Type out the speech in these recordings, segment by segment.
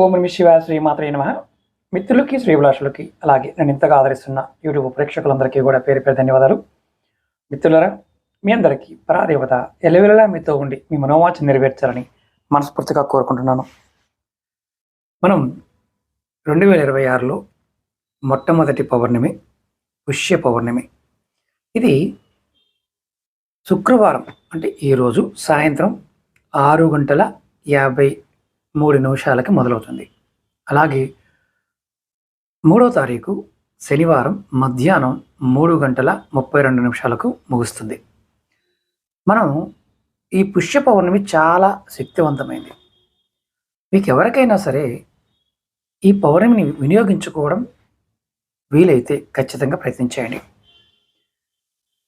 ఓం Nami Shiva శ్రీమాత్రే నమ. మిత్రులకి శ్రీభిలాషులకి అలాగే నేను ఇంతగా ఆదరిస్తున్న యూట్యూబ్ ప్రేక్షకులందరికీ కూడా పేరు పేరు ధన్యవాదాలు. మిత్రులరా మీ అందరికీ పరాదేవత ఎలవెలలా మీతో ఉండి మీ మనోవాంఛ నెరవేర్చాలని మనస్ఫూర్తిగా కోరుకుంటున్నాను. మనం రెండు వేల ఇరవై ఆరులో మొట్టమొదటి పౌర్ణమి పుష్య పౌర్ణమి. ఇది శుక్రవారం అంటే ఈరోజు సాయంత్రం ఆరు గంటల యాభై మూడు నిమిషాలకి మొదలవుతుంది. అలాగే మూడో తారీఖు శనివారం మధ్యాహ్నం మూడు గంటల ముప్పై రెండు నిమిషాలకు ముగుస్తుంది. మనం ఈ పుష్య పౌర్ణమి చాలా శక్తివంతమైంది. మీకు ఎవరికైనా సరే ఈ పౌర్ణమిని వినియోగించుకోవడం వీలైతే ఖచ్చితంగా ప్రయత్నించేయండి.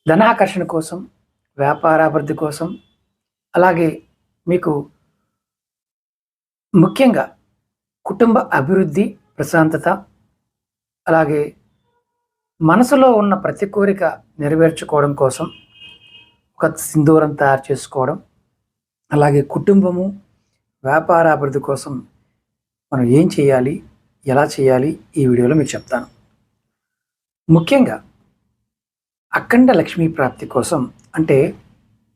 ధనాకర్షణ కోసం వ్యాపారాభివృద్ధి కోసం అలాగే మీకు ముఖ్యంగా కుటుంబ అభివృద్ధి ప్రశాంతత అలాగే మనసులో ఉన్న ప్రతి కోరిక నెరవేర్చుకోవడం కోసం ఒక సింధూరం తయారు చేసుకోవడం అలాగే కుటుంబము వ్యాపార అభివృద్ధి కోసం మనం ఏం చేయాలి ఎలా చేయాలి ఈ వీడియోలో మీకు చెప్తాను. ముఖ్యంగా అఖండ లక్ష్మీ ప్రాప్తి కోసం అంటే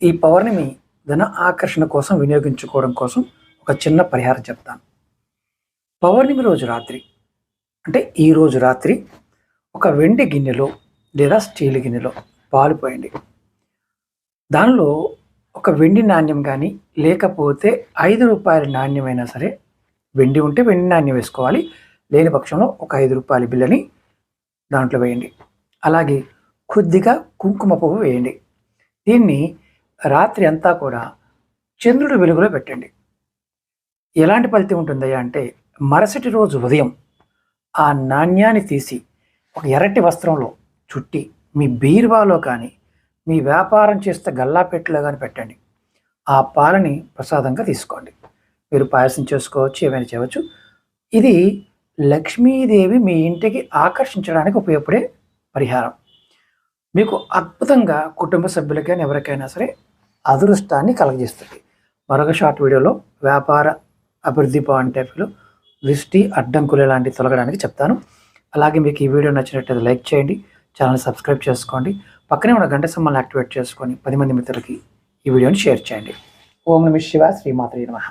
ఈ పౌర్ణమి ధన ఆకర్షణ కోసం వినియోగించుకోవడం కోసం ఒక చిన్న పరిహారం చెప్తాను. పౌర్ణమి రోజు రాత్రి అంటే ఈరోజు రాత్రి ఒక వెండి గిన్నెలో లేదా స్టీల్ గిన్నెలో పాలు పోయండి. దానిలో ఒక వెండి నాణ్యం కానీ లేకపోతే ఐదు రూపాయల నాణ్యమైనా సరే వెండి ఉంటే వెండి నాణ్యం వేసుకోవాలి. లేని పక్షంలో ఒక ఐదు రూపాయల బిల్లని దాంట్లో వేయండి. అలాగే కొద్దిగా కుంకుమ పువ్వు వేయండి. దీన్ని రాత్రి అంతా కూడా చంద్రుడి వెలుగులో పెట్టండి. ఎలాంటి ఫలితం ఉంటుందయ్యా అంటే మరుసటి రోజు ఉదయం ఆ నాణ్యాన్ని తీసి ఒక ఎర్రటి వస్త్రంలో చుట్టి మీ బీరువాలో కానీ మీ వ్యాపారం చేస్తే గల్లాపెట్టెలో కానీ పెట్టండి. ఆ పాలని ప్రసాదంగా తీసుకోండి. మీరు పాయసం చేసుకోవచ్చు ఏమైనా చేయవచ్చు. ఇది లక్ష్మీదేవి మీ ఇంటికి ఆకర్షించడానికి ఉపయోగపడే పరిహారం. మీకు అద్భుతంగా కుటుంబ సభ్యులకైనా ఎవరికైనా సరే అదృష్టాన్ని కలగజేస్తుంది. మరొక షార్ట్ వీడియోలో వ్యాపార అభివృద్ధి పాయింట్ దృష్టి అడ్డంకులు ఇలాంటివి తొలగడానికి చెప్తాను. అలాగే మీకు ఈ వీడియో నచ్చినట్లయితే లైక్ చేయండి ఛానల్ సబ్స్క్రైబ్ చేసుకోండి పక్కనే ఉన్న గంట సమ్మల్ని యాక్టివేట్ చేసుకొని పది మంది మిత్రులకి ఈ వీడియోని షేర్ చేయండి. ఓం నమ శివ శ్రీమాత్రి నమః.